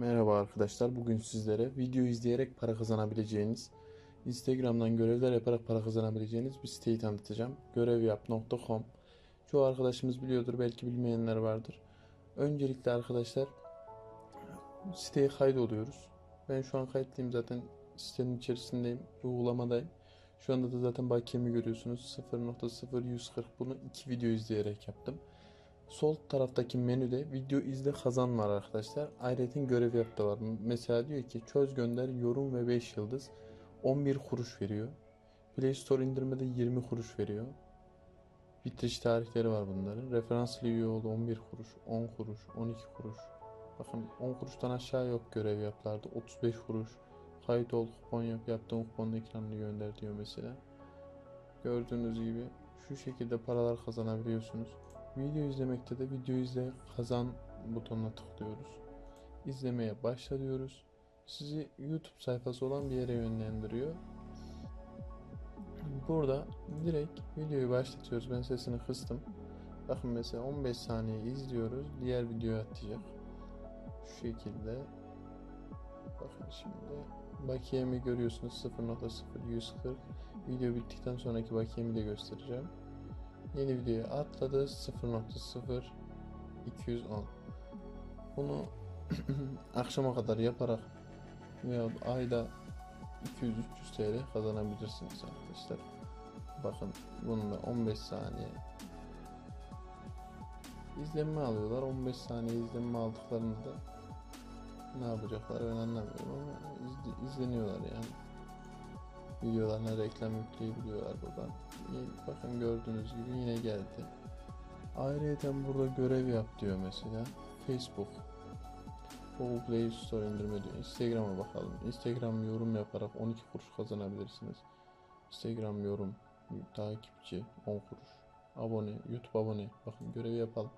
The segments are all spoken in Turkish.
Merhaba arkadaşlar. Bugün sizlere video izleyerek para kazanabileceğiniz, Instagram'dan görevler yaparak para kazanabileceğiniz bir siteyi tanıtacağım. Görevyap.com. Çoğu arkadaşımız biliyordur, belki bilmeyenler vardır. Öncelikle arkadaşlar siteye kaydoluyoruz. Ben şu an kayıtlıyım zaten sitenin içerisindeyim, uygulamadayım. Şu anda da zaten bakiyemi görüyorsunuz 0.0140 bunu iki video izleyerek yaptım. Sol taraftaki menüde video izle kazan var arkadaşlar. Ayrıca görev yap da var. Mesela diyor ki çöz gönder yorum ve 5 yıldız 11 kuruş veriyor. Play Store indirmede 20 kuruş veriyor. Bitiriş tarihleri var bunların. Referanslı üye oldu 11 kuruş, 10 kuruş, 12 kuruş. Bakın 10 kuruştan aşağı yok görev yaplarda. 35 kuruş. Kayıt ol, kupon yap, yaptığın kuponun ekranını gönder diyor mesela. Gördüğünüz gibi şu şekilde paralar kazanabiliyorsunuz. Video izlemekte de video izle kazan butonuna tıklıyoruz. İzlemeye başla diyoruz. Sizi YouTube sayfası olan bir yere yönlendiriyor. Burada direkt videoyu başlatıyoruz. Ben sesini kıstım. Bakın mesela 15 saniye izliyoruz. Diğer videoya atacak. Şu şekilde. Bakın şimdi bakiyemi görüyorsunuz 0.0140. Video bittikten sonraki bakiyemi de göstereceğim. Yeni videoya atladı 0.0210. Bunu akşama kadar yaparak veya ayda 200-300 TL kazanabilirsiniz arkadaşlar. Bakın bununla 15 saniye izlenme alıyorlar. 15 saniye izlenme aldıklarında ne yapacaklar ben anlamıyorum ama izle- izleniyorlar yani. Videolarına reklam yükleyebiliyorlar. İyi, Bakın gördüğünüz gibi yine geldi. Ayrıca burada görev yap diyor mesela. Facebook. Google Play Store indirme diyor. Instagram'a bakalım. Instagram yorum yaparak 12 kuruş kazanabilirsiniz. Instagram yorum, takipçi 10 kuruş. Abone, YouTube abone. Bakın görevi yapalım.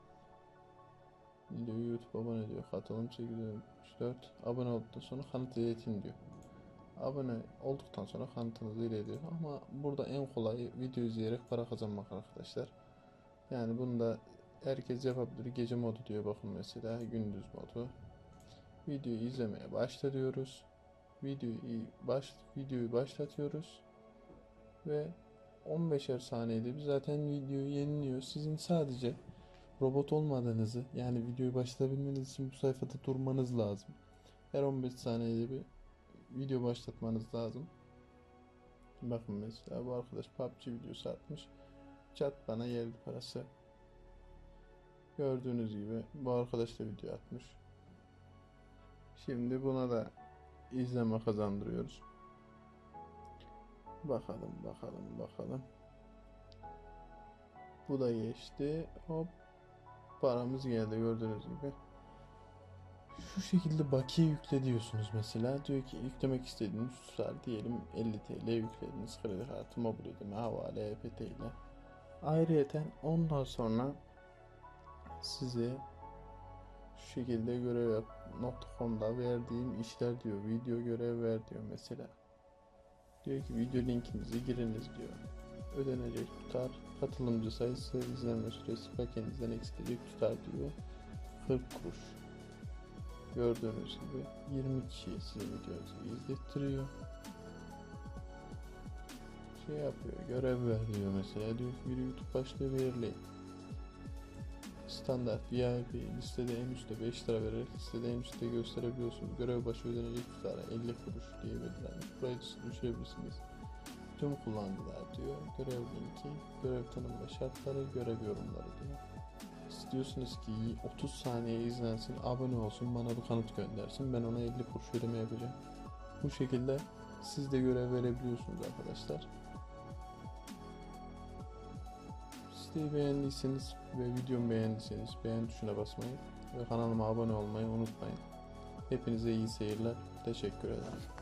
Videoyu YouTube abone diyor. Katılım 874. Abone olduktan sonra kanıt diyor. Abone olduktan sonra kanıtınızı iletiyor. Ama burada en kolay video izleyerek para kazanmak arkadaşlar. Yani bunu da herkes yapabilir. Gece modu diyor bakın mesela gündüz modu. Videoyu izlemeye başla diyoruz. Videoyu baş videoyu başlatıyoruz ve 15'er saniyede zaten videoyu yeniliyor. Sizin sadece robot olmadığınızı yani videoyu başlatabilmeniz için bu sayfada durmanız lazım. Her 15 saniyede bir video başlatmanız lazım. Bakın mesela bu arkadaş PUBG videosu atmış. Chat bana geldi parası. Gördüğünüz gibi bu arkadaş da video atmış. Şimdi buna da izleme kazandırıyoruz. Bakalım bakalım bakalım. Bu da geçti. Hop. Paramız geldi gördüğünüz gibi. Şu şekilde bakiye yükle diyorsunuz mesela. Diyor ki yüklemek istediğiniz tutar diyelim 50 TL yüklediniz. Kredi kartı, mobil ödeme, havale, EFT ile. Ayrıyeten ondan sonra size şu şekilde görev yap .com'da verdiğim işler diyor. Video görev ver diyor mesela. Diyor ki video linkinizi giriniz diyor. Ödenecek tutar. Katılımcı sayısı, izlenme süresi paketinizden eksilecek tutar diyor. 40 kuruş. Gördüğünüz gibi 20 kişiye size videonuzu izlettiriyor. Şey yapıyor, görev ver diyor mesela. Diyor ki bir YouTube başlığı belirleyin. Standart VIP listede en üstte 5 lira vererek listede en üstte gösterebiliyorsunuz. Görev başı ödenecek tutara 50 kuruş diye belirlenmiş. Burayı düşürebilirsiniz. Tüm kullanıcılar diyor. Görev linki, görev tanımı şartları, görev yorumları diyor. İstiyorsunuz ki 30 saniye izlensin, abone olsun, bana bir kanıt göndersin. Ben ona 50 kuruş ödeme. Bu şekilde siz de görev verebiliyorsunuz arkadaşlar. Siteyi beğendiyseniz ve videomu beğendiyseniz beğen tuşuna basmayı ve kanalıma abone olmayı unutmayın. Hepinize iyi seyirler. Teşekkür ederim.